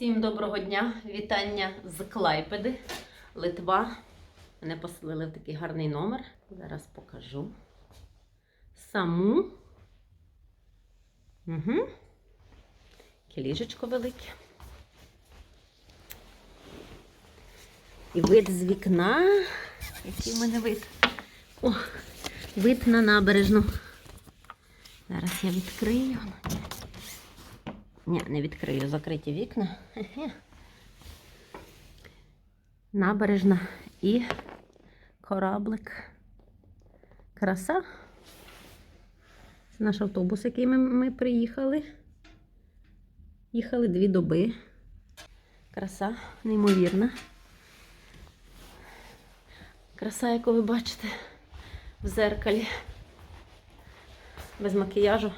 Всім доброго дня! Вітання з Клайпеди, Литва. Мене поселили в такий гарний номер. Зараз покажу. Саму. Угу. Ліжечко велике. І вид з вікна. Який в мене вид? О, вид на набережну. Зараз я відкрию. Ні, не відкрию, закриті вікна. Набережна і кораблик. Краса. Це наш автобус, який ми, ми приїхали. Їхали дві доби. Краса неймовірна. Краса, яку ви бачите в зеркалі. Без макіяжу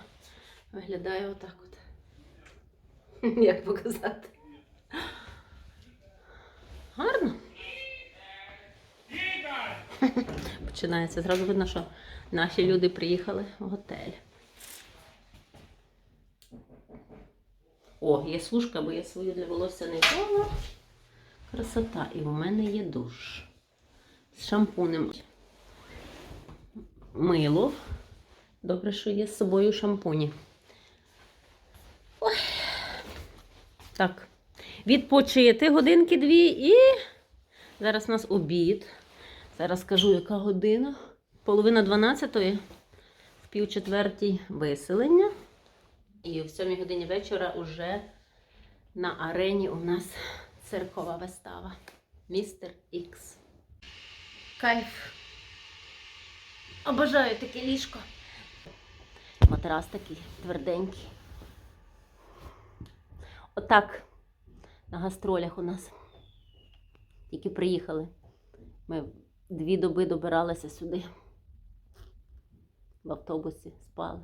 виглядає отак от. Як показати? Гарно. Починається. Зразу видно, що наші люди приїхали в готель. О, є служка, бо я свою для волосся не взяла. Красота. І в мене є душ. З шампунем. Мило. Добре, що є з собою шампуні. Так. Відпочити годинки дві і зараз у нас обід. Зараз скажу, яка година. Половина дванадцятої, в пів четвертій виселення. І в сьомій годині вечора уже на арені у нас циркова вистава. Містер Ікс. Кайф. Обожаю таке ліжко. Матрас такий тверденький. Отак на гастролях у нас. Тільки приїхали. Ми дві доби добиралися сюди. В автобусі спали.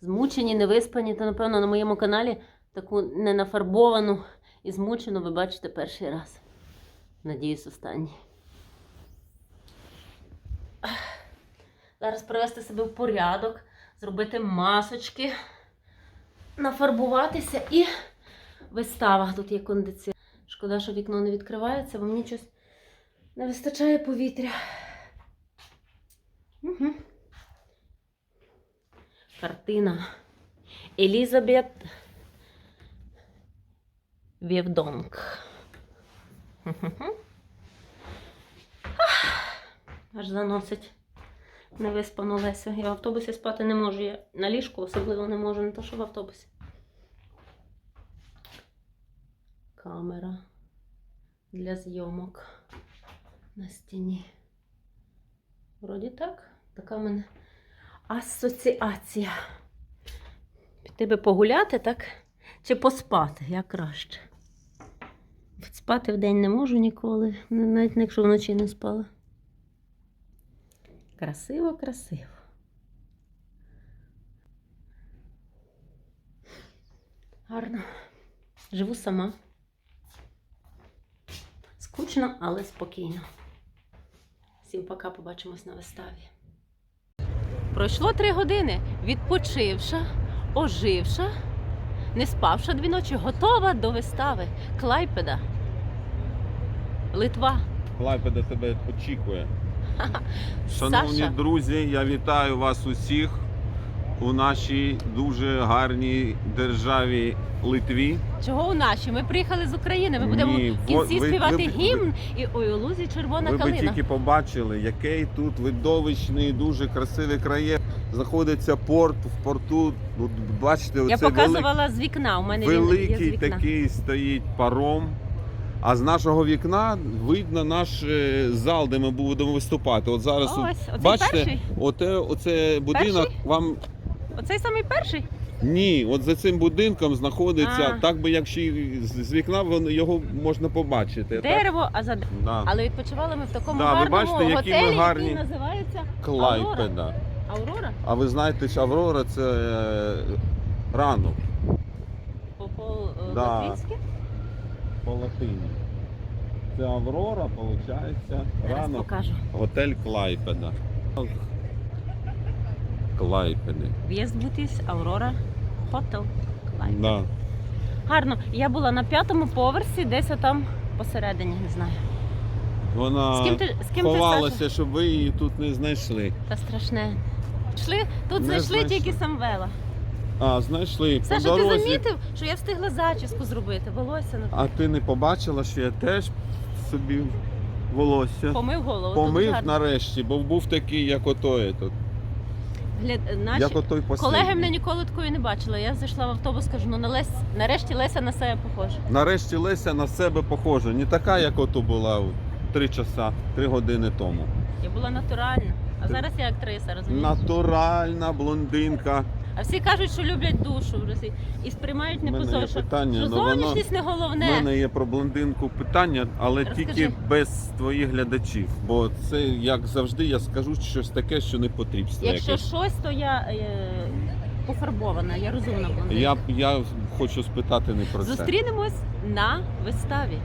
Змучені, невиспані, то, напевно, на моєму каналі таку ненафарбовану і змучену ви бачите перший раз. Надіюсь, останній. Зараз привести себе в порядок, зробити масочки, нафарбуватися і вистава. Тут є кондиціонер. Шкода, що вікно не відкривається, бо мені щось не вистачає повітря. Угу. Картина. Елізабет Вєвдонг. Аж заносить невиспану Лесю. Я в автобусі спати не можу. Я на ліжку особливо не можу, не то що в автобусі. Камера для зйомок на стіні. Вроді так. Така в мене асоціація. Піти би погуляти, так? Чи поспати, як краще. Спати вдень не можу ніколи, навіть якщо вночі не спала. Красиво, красиво. Гарно. Живу сама. Скучно, але спокійно. Всім пока, побачимось на виставі. Пройшло три години. Відпочивша, оживша, не спавша дві ночі, готова до вистави. Клайпеда. Литва. Клайпеда тебе очікує. Шановні Саша. друзі, я вітаю вас усіх у нашій дуже гарній державі Литві. Чого у наші? Ми приїхали з України. Ми будемо Ні, в кінці ви- ви- співати ви- гімн і ой у лузі червона Ви би калина. тільки побачили, який тут видовищний, дуже красивий краєвид. Знаходиться порт в порту. От Бачите, Я оце показувала з вікна. У мене великий, він є з великий вікна. такий стоїть паром. А з нашого вікна видно наш е, зал, де ми будемо виступати. От зараз Ось, оцей бачите, перший? оте, оце будинок вам Оцей самий перший. Ні, от за цим будинком знаходиться, А. так би якщо і з з вікна воно- його можна побачити. Так? Дерево, а за Да. але відпочивали ми в такому Да, ви гарному бачите, які ми готелі, гарні. який називається Клайпеда. Аврора. А ви знаєте, що Аврора це е, ранок По, по е, Да. латвійськи. По латині. Це Аврора, виходить, ранок. покажу. Готель Клайпеда. Клайпеди. В'їзд Бутіс, Аврора, Хотел. Клайпеда. Да. Гарно. Я була на п'ятому поверсі, десь отам посередині, не знаю. Вона З ким ти з ким ти ховалася, щоб ви її тут не знайшли. Та страшне. Йшли, тут Не знайшли знайшли. тільки Самвела. А, знайшли по Саша, дорозі. ти замітив, що я встигла зачіску зробити, волосся на А ти не побачила, що я теж собі волосся помив голову. помив гарно. нарешті, бо був такий, як отой. Тут. Гля... Наші... Як отой Колеги мене ніколи такої не бачили. Я зайшла в автобус, кажу, ну на Лесь... нарешті Леся на себе похожа. Нарешті Леся на себе похожа. Не така, як ото була три часа, три години тому. Я була натуральна. А зараз я актриса, розумієш? Натуральна блондинка. А всі кажуть, що люблять душу в Росії. І сприймають не У позор, що, питання, що ну, зовнішність не У головне. мене є про блондинку питання, але Розкажи. тільки без твоїх глядачів. Бо це, як завжди, я скажу щось таке, що не потрібно. Якщо щось, то я е... пофарбована, я розумна блондинка. Я, я хочу спитати не про це. Зустрінемось на виставі.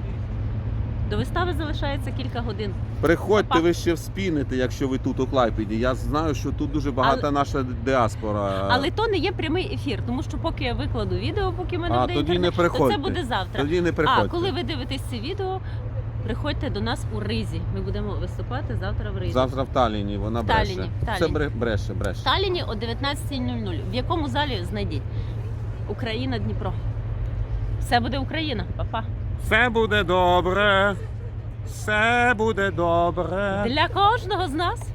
До вистави залишається кілька годин. Приходьте, ви ще вспіните, якщо ви тут у Клайпеді. Я знаю, що тут дуже багата Але- наша діаспора. Але то не є прямий ефір, тому що поки я викладу відео, поки мене А, буде тоді інтернет, не то це буде завтра. Тоді не приходьте. А коли ви дивитесь це відео, приходьте до нас у Ризі. Ми будемо виступати завтра в Ризі. Завтра в Талліні, вона В бреше. Талліні, в Це Талліні. бре- бреше, В бреше. Талліні о 19.00. В якому залі знайдіть? Україна, Дніпро. Все буде Україна, Па-па. Все буде добре. Все буде добре. Для кожного з нас.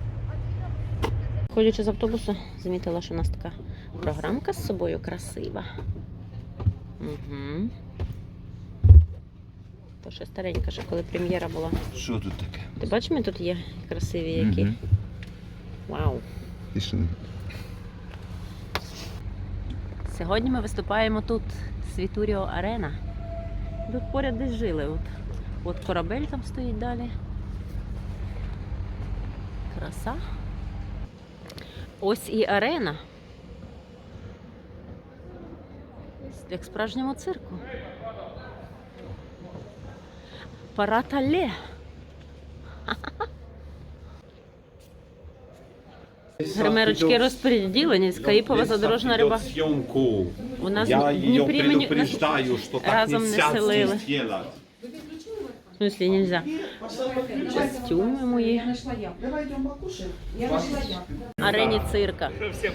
Ходячи з автобусу, замітила, що у нас така програмка з собою красива. Угу. То ще старенька, ще коли прем'єра була. Що тут таке? Ти бачиш, ми тут є красиві які. Мгм. Вау! Сьогодні ми виступаємо тут, Світуріо Арена. Тут поряд десь жили. От, от корабель там стоїть далі. Краса. Ось і арена. Як справжньому цирку. Паратале. Гримерочки розподілені, Скаїпова задорожна риба. Съемку. У нас Я меню- предупреждаю, что так разом не нельзя селили. здесь делать. В смысле нельзя? Костюми мої. Арені цирка.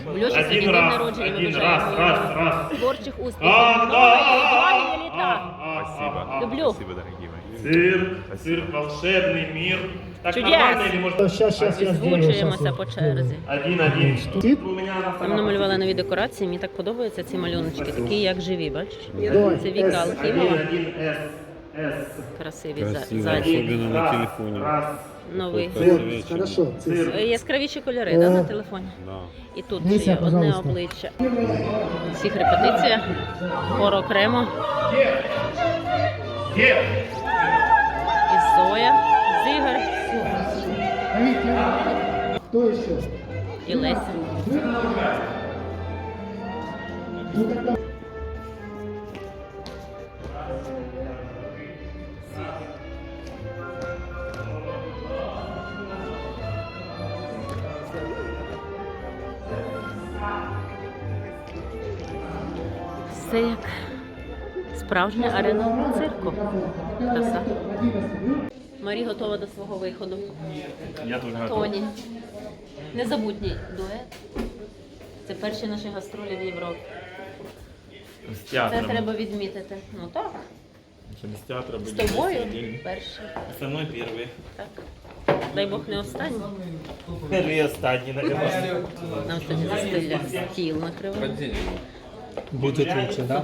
В Льоші сьогодні день народження, ми бажаємо раз, йому раз, раз. творчих успіхів. Відваги і літа. Спасибо. Люблю. Спасибо, дорогие мои. Цирк, цирк, волшебный мир. Так Чудес. нормально или может... Сейчас, сейчас, я. Звучуємося по черзі. Один, один. Тут? У меня на Там намалювали нові декорації, мені так подобаються ці малюночки, такі як живі, бачиш? Давай. Це Віка Алхімова. один, С, С. Красиві за- Красиво. ззаді. Особенно на телефоне. Раз. Новий. Вот, хорошо. Цирк. Е, Яскравіші кольори да, на телефоні. Да. І тут є одне пожалуйста. обличчя. Всіх репетиція, хор окремо. Е. І Зоя, Зігар Кто еще? і Леся. Ну тогда Все як справжня арена цирку. Краса. Марі готова до свого виходу. Я тоже готов. Тоні. Незабутній дует. Це перші наші гастролі в Європі. С Це театром. треба відмітити. Ну так. Без театра З были тобою отдельно. перший. Со мной первый. Так. Дай Бог не останній. Первый и остатний, наверное. Нам сьогодні застеля стіл накриває. будет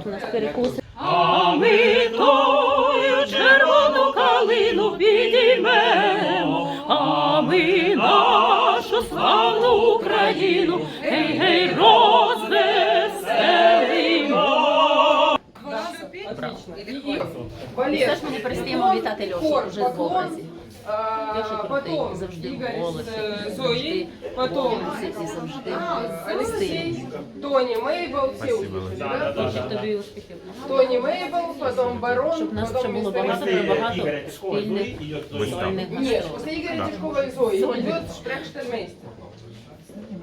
у нас перекуси. А ми тою червону калину підіймемо, а ми нашу славну Україну, гей, гей, розвеселимо. Балет. Все ж ми не перестаємо вітати Льошу вже в образі. А, Льоша крутий, потом завжди в Игорь голосі, с э, завжди Зоей, в потом голосі і завжди в стилі. Алексей, Тони Мейбл, все услышали, да? Щоб тобі успіхів. Тони Мейбл, потом Барон, Щоб нас ще потом було Мистер багато, Икс. багато Игоря Тишкова, спільних Зои идет сольних Нет, гастролей. после Игоря Тишкова и Зои Сольных. идет Шпрехштельмейстер.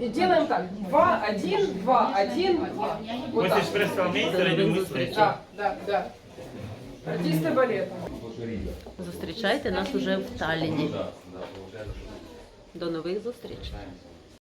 И делаем так. Два, один, два, один. Вот Ми так. ж прес-мейстер, і ми встречаємо. Да, да, да. Артисты балета. Зустрічайте нас уже в Талліні. До нових зустрічей.